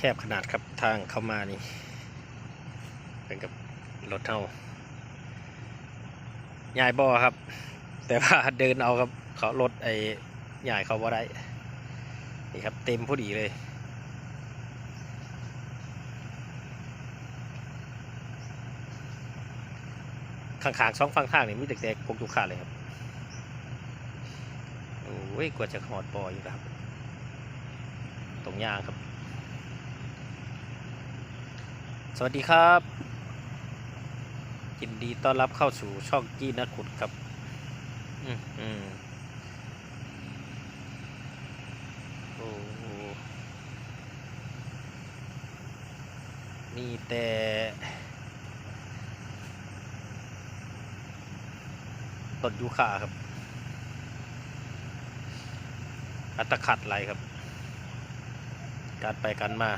แคบขนาดครับทางเข้ามานี่เป็นกับรถเท่าใหญ่บ่อครับ แต่ว่าเดินเอาครับเขารถไอ้ใหญ่เขาบ่ได้นี่ครับเต็มพอดีเลยข้างๆสองฝั่งทางนี่มีแต่ๆกกจุกขาเลยครับ โอ้ยกว่าจะหอดปออยู่ครับ ตรงยางครับ สวัสดีครับยินดีต้อนรับเข้าสู่ช่องกี้นักขุดครับอืมอืมโอ้โหมีแต่ต้นยูคาครับ อัตขัดไหลครับ การไปกันมา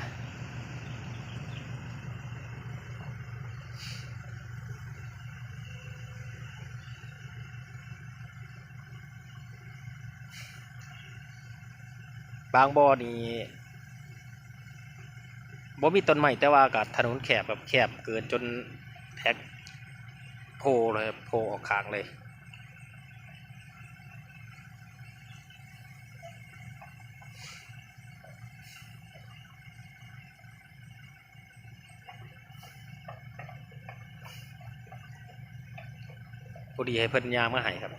บางบ่อนี่บ่มีต้นไม้แต่ว่ากับถนนแคบแบบแคบเกินจนแท็กโผล่เลยโผล่ออกข้างเลย พอดีให้เพิ่นยามาให้ครับ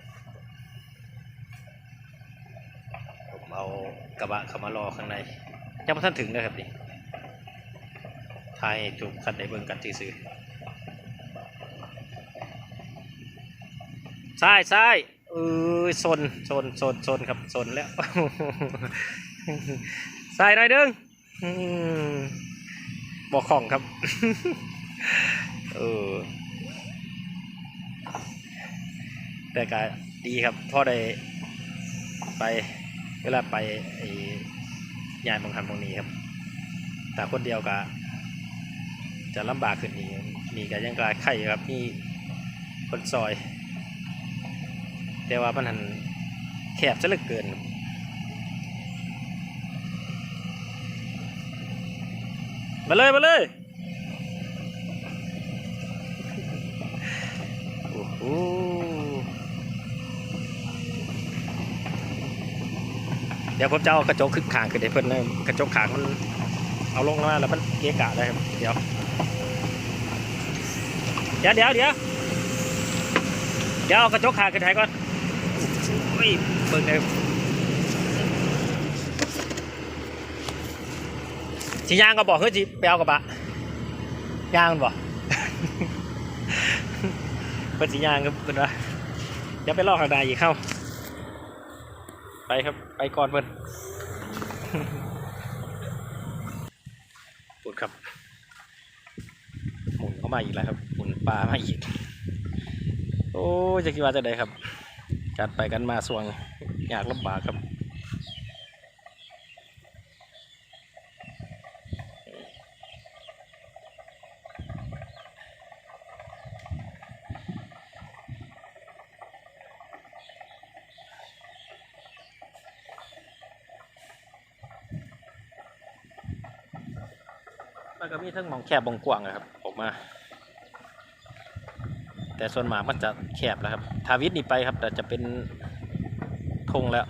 ผมเอา กระบะเขามารอข้างใน ยังไม่ทันถึงเลยครับนี่ทายจุกคันในเบิ่งกันซื้อๆซ้ายซ้ายเออโซนโซนโซนโซนครับโซนแล้วซ้ายหน่อยดึงบอกของครับ เออ แต่ก็ดีครับพ่อได้ไป เวลาไปไอ้ยานบางคันบางนี้ครับ แต่คนเดียวก็จะลำบากขึ้นนี่นี่ก็ยังกลายไข่ครับมีคนซอย แต่ว่ามันหันแคบซะเหลือเกินมาเลยมาเลย ดี๋ยวผมจะเอากระจกขึ้นขางขึ้นให้เพิ่นนะกระจกขางมันเอาลงมาแล้วมันเกะกะเลยครับเดี๋ยวเดี๋ยวเดี๋ยวเดี๋ยวเดี๋ยวเอากระจกขางขึ้นให้ก่อนโอ้ยเบิ่งเลยสิย่างก็บอกเฮ้ยสิไปเอากระบะยางมันบอกเพิ่นสิย่างครับเพิ่นว่าเดี๋ยวไปลอกข้างใดอีกเข้า ไปครับ ไปก่อนเพื่อนปุดครับหมุนเข้ามาอีกแล้วครับหมุนปลามาอีก โอ้จะคิดว่าจะได้ครับการไปกันมาสวงยากลำบากครับ มันก็มีทั้งมองแคบมองกว้างนะครับ ออกมา แต่ส่วนมากมันจะแคบแล้วครับ ทาวิทนี่ไปครับ แต่จะเป็นทงแล้ว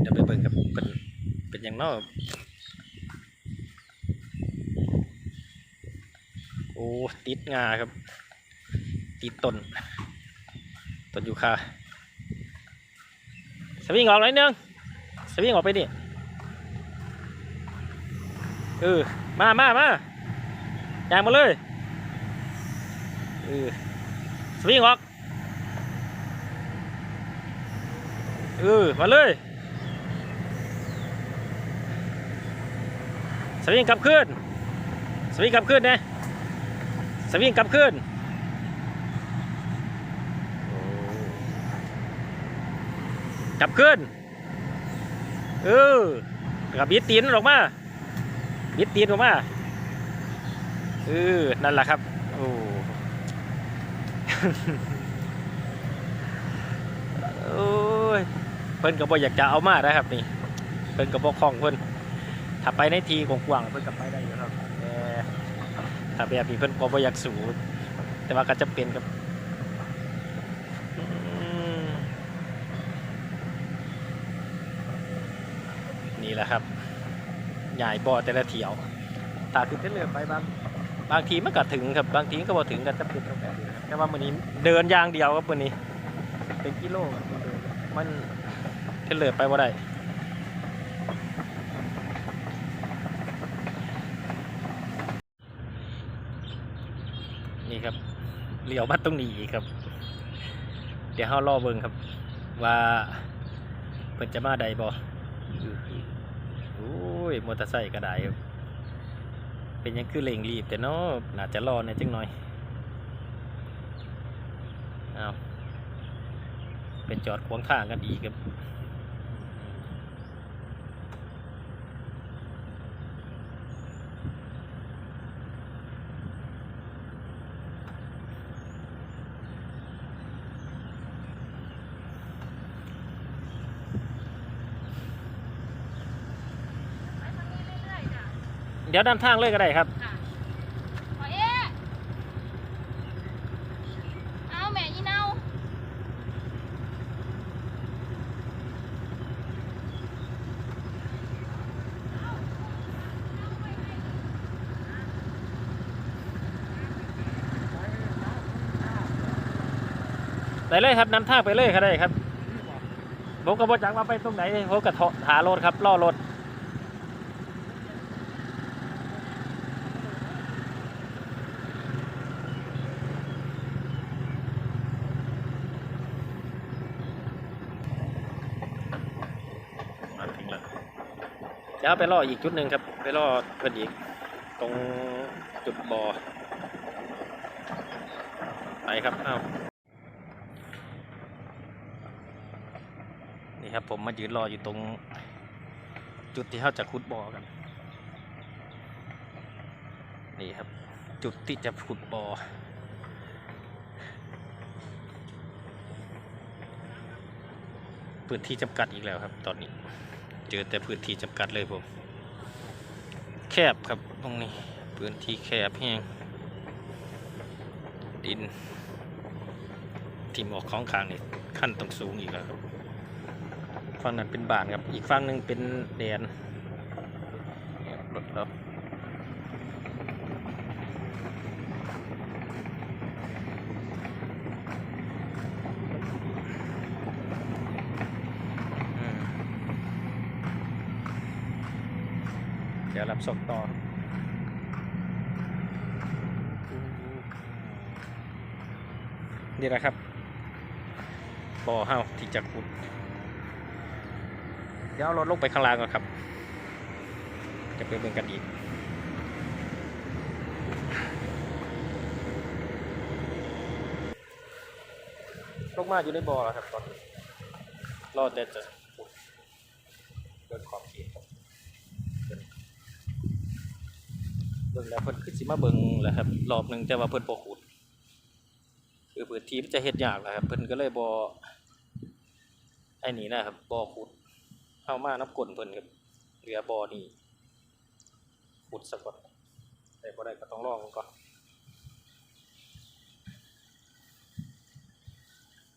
เดี๋ยวไปเบิ่งครับเป็น เป็นอย่างนอกโอ้ติดงาครับ ติดต้นต้นยูคาสวิงออกหน่อยนึงสวิงออกไปดิเออมามามาย่างมาเลยเออสวิงออกเออมาเลย วิงกลับขึ้น สวิงกลับขึ้นนะสวิงกลับขึ้น กลับขึ้น เออกับบิดตีนออกมาบิดตีนออกมาเออนั่นแหละครับโอ้โอ้ยเพิ่นก็บ่อยากจะเอามานะครับนี่ เพิ่นก็บ่คล่องเพิ่น ถ้าไปในทีกว้างๆเพิ่นก็ไปได้อยู่ครับแต่ถ้าแบบนี้เพิ่นก็บ่อยากสู้แต่ว่าก็จะเป็นครับนี่แหละครับใหญ่บ่อแต่ละเที่ยวตาขึ้นเรื่อยไปบางบางทีมันก็ถึงครับบางทีก็บ่ถึงก็จะเป็นแบบนี้แต่ว่ามื้อนี้เดินอย่างเดียวครับมื้อนี้เป็นกิโลครับมันเทเลอไปว่าได้ นี่ครับเลี้ยวมาตรงนี้อีกครับ เดี๋ยวเรารอเบิ่งครับ ว่าเพิ่นจะมาใดบ่โอ้ยมอเตอร์ไซค์ก็ได้ครับ เป็นยังคือเร่งรีบแต่เนาะน่าจะรอในอยจังหน่อยเอาเป็นจอดขวางทางกันอีกครับ ไปทางนี้เรื่อยๆจ้ะ เดี๋ยวนำทางเลยก็ได้ครับ ค่ะขอเอ๊ะเอาแม่ยีเนาไปเลยครับนำทางไปเลยก็ได้ครับผมก็บอกจักว่าไปตรงไหนผมก็หารถครับล่อรถมาถึงแล้วเดี๋ยวไปล่ออีกจุดหนึ่งครับ ไปล่อเพิ่อนอีก ตรงจุดบ่อไปครับอ้าวนี่ครับผมมายืนรออยู่ตรงจุดที่เขาจะขุดบ่อกัน นี่ครับ จุดที่จะขุดบ่อพื้นที่จำกัดอีกแล้วครับ ตอนนี้ เจอแต่พื้นที่จำกัดเลยผมแคบครับตรงนี้พื้นที่แคบแห้งดินที่หมอกของขางนี่ขั้นต้องสูงอีกแล้วครับฝั่งนั้นเป็นบ้านครับอีกฝั่งหนึ่งเป็นแดนเนี่ยรถเราอืมเดี๋ยวรับส่งต่อนี่แหละครับบ่อเฮาที่จะขุด เดี๋ยวเอารถลงไปข้างล่างก่อนครับ จะไปเบิ่งกันอีกลงมาอยู่ในบ่อแล้วครับตอนนี้รอแต่จะเดินขอบเขตครับเบิ่งเบิ่งแล้วเพิ่นขึ้นสิมาเบิ่งแหล้วครับรอบหนึ่งแต่ว่าเพิ่นบ่ขุดคือพื้นที่มันจะเฮ็ดยากนะครับเพิ่นก็เลยบ่ไอ้นี่นะครับบ่ขุดเข้ามาน้ำกลนเพิ่นครับเรือบอนี่ขุดสะกดแต่บ่ได้ก็ต้องลองก่อน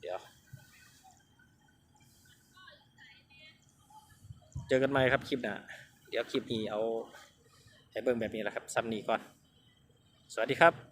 เดี๋ยวเจอกันใหม่ครับคลิปหน้าเดี๋ยวคลิปนี้เอา ให้เบิ่งแบบนี้แหละครับซ้ำนี้ก่อน สวัสดีครับ